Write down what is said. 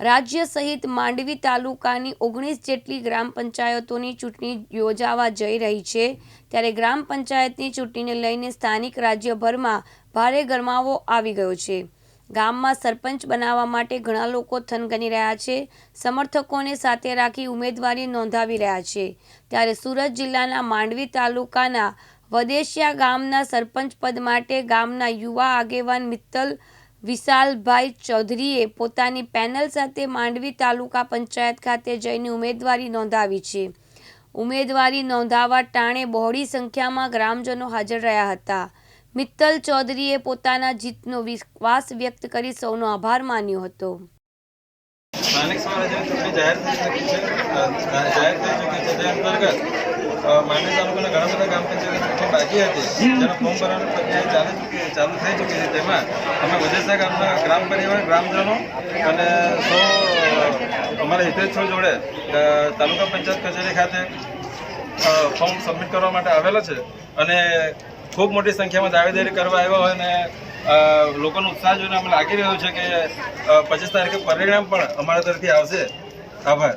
રાજ્ય સહિત માંડવી તાલુકાની ઓગણીસ જેટલી ગ્રામ પંચાયતોની ચૂંટણી યોજાવા જઈ રહી છે. ત્યારે ગ્રામ પંચાયતની ચૂંટણીને લઈને સ્થાનિક રાજ્યભરમાં ભારે ગરમાવો આવી ગયો છે. ગામમાં સરપંચ બનાવવા માટે ઘણા લોકો થનગની રહ્યા છે. સમર્થકોને સાથે રાખી ઉમેદવારી નોંધાવી રહ્યા છે. ત્યારે સુરત જિલ્લાના માંડવી તાલુકાના વદેશિયા ગામના સરપંચ પદ માટે ગામના યુવા આગેવાન મિત્તલ વિશાલભાઈ ચૌધરીએ પોતાની પેનલ સાથે માંડવી તાલુકા પંચાયત ખાતે જઈને ઉમેદવારી નોંધાવી છે. ઉમેદવારી નોંધાવવા ટાણે બહોળી સંખ્યામાં ગ્રામજનો હાજર રહ્યા હતા. મિત્તલ ચૌધરીએ પોતાના જીતનો વિશ્વાસ વ્યક્ત કરી સૌનો આભાર માન્યો હતો. સ્થાનિક સ્વરાજ્યની ચૂંટણી જાહેર થઈ ચૂકી છે જાહેર થઈ ચૂકી છે તે અંતર્ગત માંડવી તાલુકાના ઘણા બધા ગ્રામ પંચાયત ચૂંટણી બાકી હતી. જેનો ફોર્મ ભરવાની પ્રક્રિયા ચાલુ ચાલુ થઈ ચૂકી છે તેમાં. અમે વદેસા ગામના ગ્રામ પરિવાર, ગ્રામજનો અને સૌ, અમારા હિતેચ્છો જોડે તાલુકા પંચાયત કચેરી ખાતે ફોર્મ સબમિટ કરવા માટે આવેલો છે. અને ખૂબ મોટી સંખ્યામાં દાવેદારી કરવા આવ્યા હોય અને લોકોનો ઉત્સાહ જોઈને અમને લાગી રહ્યો છે કે પચીસ તારીખે પરિણામ પણ અમારા તરફથી આવશે. આભાર.